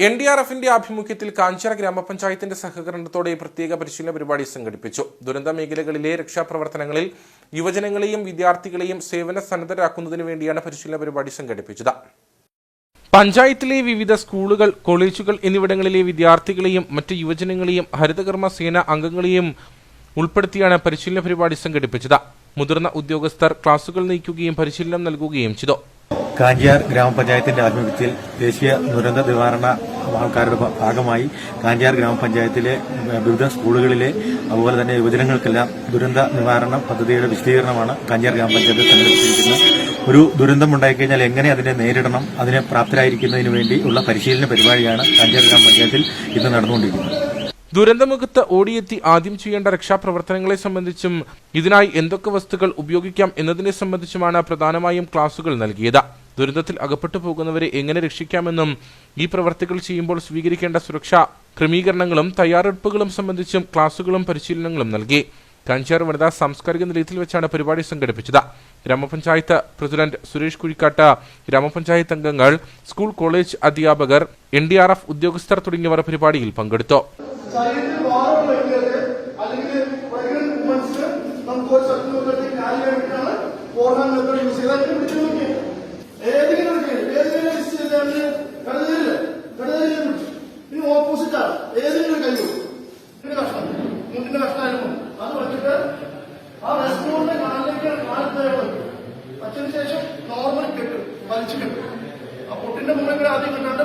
N D R എഫിന്റെ ആഭിമുഖ്യത്തിൽ കാഞ്ചിറ ഗ്രാമപഞ്ചായത്തിന്റെ സഹകരണത്തോടെ പ്രത്യേക പരിശീലന പരിപാടി സംഘടിപ്പിച്ചു. ദുരന്ത മേഖലകളിലെ രക്ഷാപ്രവർത്തനങ്ങളിൽ യുവജനങ്ങളെയും വിദ്യാർത്ഥികളെയും സേവന സന്നദ്ധരാക്കുന്നതിന് വേണ്ടിയാണ് പരിശീലന പരിപാടി സംഘടിപ്പിച്ചത്. പഞ്ചായത്തിലെ വിവിധ സ്കൂളുകൾ കോളേജുകൾ എന്നിവിടങ്ങളിലെ വിദ്യാർത്ഥികളെയും മറ്റ് യുവജനങ്ങളെയും ഹരിതകർമ്മ സേന അംഗങ്ങളെയും ഉൾപ്പെടുത്തിയാണ് പരിശീലന പരിപാടി സംഘടിപ്പിച്ചത്. മുതിർന്ന ഉദ്യോഗസ്ഥർ ക്ലാസുകൾ നയിക്കുകയും പരിശീലനം നൽകുകയും ചെയ്തു. കാഞ്ചിയാർ ഗ്രാമപഞ്ചായത്തിന്റെ ആഭിമുഖ്യത്തിൽ ദേശീയ ദുരന്ത നിവാരണ ആൾക്കാരുടെ ഭാഗമായി കാഞ്ചിയാർ ഗ്രാമപഞ്ചായത്തിലെ വിവിധ സ്കൂളുകളിലെ അതുപോലെ തന്നെ യുവജനങ്ങൾക്കെല്ലാം ദുരന്ത നിവാരണ പദ്ധതിയുടെ വിശദീകരണമാണ് കാഞ്ചിയാർ ഗ്രാമപഞ്ചായത്ത് സംഘടിപ്പിച്ചിരിക്കുന്നത്. ഒരു ദുരന്തം കഴിഞ്ഞാൽ എങ്ങനെ അതിനെ നേരിടണം അതിനെ പ്രാപ്തരായിരിക്കുന്നതിന് വേണ്ടി ഉള്ള പരിശീലന പരിപാടിയാണ് കാഞ്ചിയാർ ഗ്രാമപഞ്ചായത്തിൽ ഇന്ന് നടന്നുകൊണ്ടിരിക്കുന്നത്. ദുരന്തമുഖത്ത് ഓടിയെത്തി ആദ്യം ചെയ്യേണ്ട രക്ഷാപ്രവർത്തനങ്ങളെ സംബന്ധിച്ചും ഇതിനായി എന്തൊക്കെ വസ്തുക്കൾ ഉപയോഗിക്കാം എന്നതിനെ സംബന്ധിച്ചുമാണ് പ്രധാനമായും ക്ലാസുകൾ നൽകിയത്. ദുരന്തത്തിൽ അകപ്പെട്ടു പോകുന്നവരെ എങ്ങനെ രക്ഷിക്കാമെന്നും ഈ പ്രവർത്തികൾ ചെയ്യുമ്പോൾ സ്വീകരിക്കേണ്ട സുരക്ഷാ ക്രമീകരണങ്ങളും തയ്യാറെടുപ്പുകളും സംബന്ധിച്ചും ക്ലാസുകളും പരിശീലനങ്ങളും നൽകി. കാഞ്ചാർ വനിതാ സാംസ്കാരിക നിലയത്തിൽ വെച്ചാണ് പരിപാടി സംഘടിപ്പിച്ചത്. ഗ്രാമപഞ്ചായത്ത് പ്രസിഡന്റ് സുരേഷ് കുഴിക്കാട്ട് ഗ്രാമപഞ്ചായത്ത് അംഗങ്ങൾ സ്കൂൾ കോളേജ് അധ്യാപകർ എൻ ഉദ്യോഗസ്ഥർ തുടങ്ങിയവർ പരിപാടിയിൽ പങ്കെടുത്തു. വച്ചതിന് ശേഷം നോർമൽ കെട്ട് വലിച്ചു കെട്ടും. ആ പൊട്ടിന്റെ മുകളിൽ ആദ്യം കെട്ടാണ്ട്